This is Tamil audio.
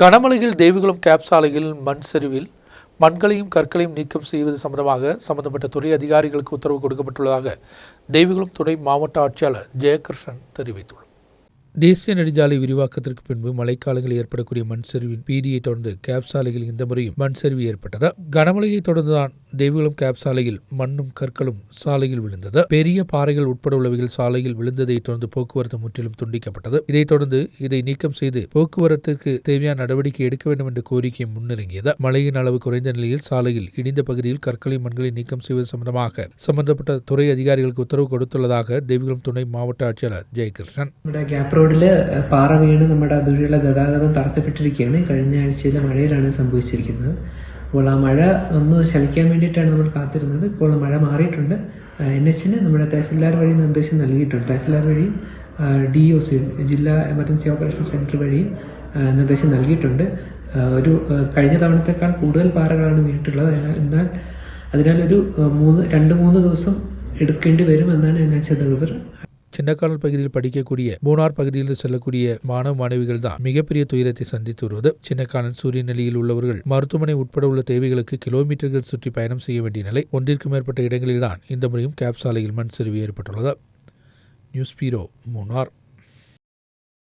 கனமலையில் தேவிகுளம் கேப் சாலையில் மண் சரிவில் மண்களையும் கற்களையும் நீக்கம் செய்வது சம்பந்தமாக சம்பந்தப்பட்ட துறை அதிகாரிகளுக்கு உத்தரவு கொடுக்கப்பட்டுள்ளதாக தேவிகுளம் துணை மாவட்ட ஆட்சியாளர் ஜெயகிருஷ்ணன் தெரிவித்துள்ளார். தேசிய நெடுஞ்சாலை விரிவாக்கத்திற்கு பின்பு மழைக்காலங்களில் ஏற்படக்கூடிய மண் சரிவின் பீதியை தொடர்ந்து கேப் சாலையில் இந்த முறையும் மண் சரிவு ஏற்பட்டதால் கனமழையை தொடர்ந்துதான் தேவிகுளம் கேப் சாலையில் மண்ணும் கற்களும் சாலையில் விழுந்தது பெரிய பாறைகள் உட்பட உள்ளவைகள் சாலையில் விழுந்ததை தொடர்ந்து போக்குவரத்து முற்றிலும் துண்டிக்கப்பட்டது இதைத் தொடர்ந்து இதை நீக்கம் செய்து போக்குவரத்துக்கு தேவையான நடவடிக்கை எடுக்க வேண்டும் என்ற கோரிக்கை முன்னிறங்கியது மழையின் அளவு குறைந்த நிலையில் சாலையில் இடிந்த பகுதியில் கற்களையும் மண்களை நீக்கம் செய்வது சம்பந்தமாக சம்பந்தப்பட்ட துறை அதிகாரிகளுக்கு உத்தரவு கொடுத்துள்ளதாக தேவிகுளம் துணை മാവട്ട ആഴ്ചയാളർ ജയകൃഷ്ണൻ നമ്മുടെ ഗ്യാപ്പ് റോഡിൽ പാറ വീണ് നമ്മുടെ അതുവഴിയുള്ള ഗതാഗതം തടസ്സപ്പെട്ടിരിക്കുകയാണ് കഴിഞ്ഞ ആഴ്ചയിലെ മഴയിലാണ് സംഭവിച്ചിരിക്കുന്നത് അപ്പോൾ ആ മഴ ഒന്ന് ശമിക്കാൻ വേണ്ടിയിട്ടാണ് നമ്മൾ കാത്തിരുന്നത്. ഇപ്പോൾ മഴ മാറിയിട്ടുണ്ട്. എൻ എച്ചിന് നമ്മുടെ തഹസിൽദാർ വഴി നിർദ്ദേശം നൽകിയിട്ടുണ്ട്. തഹസിൽദാർ വഴി ഡി ഒ സി ജില്ലാ എമർജൻസി ഓപ്പറേഷൻ സെന്റർ വഴി നിർദ്ദേശം നൽകിയിട്ടുണ്ട്. ഒരു കഴിഞ്ഞ തവണത്തേക്കാൾ കൂടുതൽ പാറകളാണ് വീണിട്ടുള്ളത്. എന്നാൽ അതിനാൽ ഒരു മൂന്ന് രണ്ട് മൂന്ന് ദിവസം എടുക്കേണ്ടി വരും എന്നാണ് എൻ എച്ച് അധികൃതർ சின்னக்கானல் பகுதியில் படிக்கக்கூடிய மூணார் பகுதியில் செல்லக்கூடிய மாணவ மாணவிகள் தான் மிகப்பெரிய துயரத்தை சந்தித்து வருவது சின்னக்கானல் சூரிய நிலையில் உள்ளவர்கள் மருத்துவமனை உட்பட உள்ள தேவைகளுக்கு கிலோமீட்டர்கள் சுற்றி பயணம் செய்ய வேண்டிய நிலை ஒன்றிற்கு மேற்பட்ட இடங்களில்தான் இந்த முறையும் கேப் சாலையில் மண் சரிவு ஏற்பட்டுள்ளது. News bureau Munnar.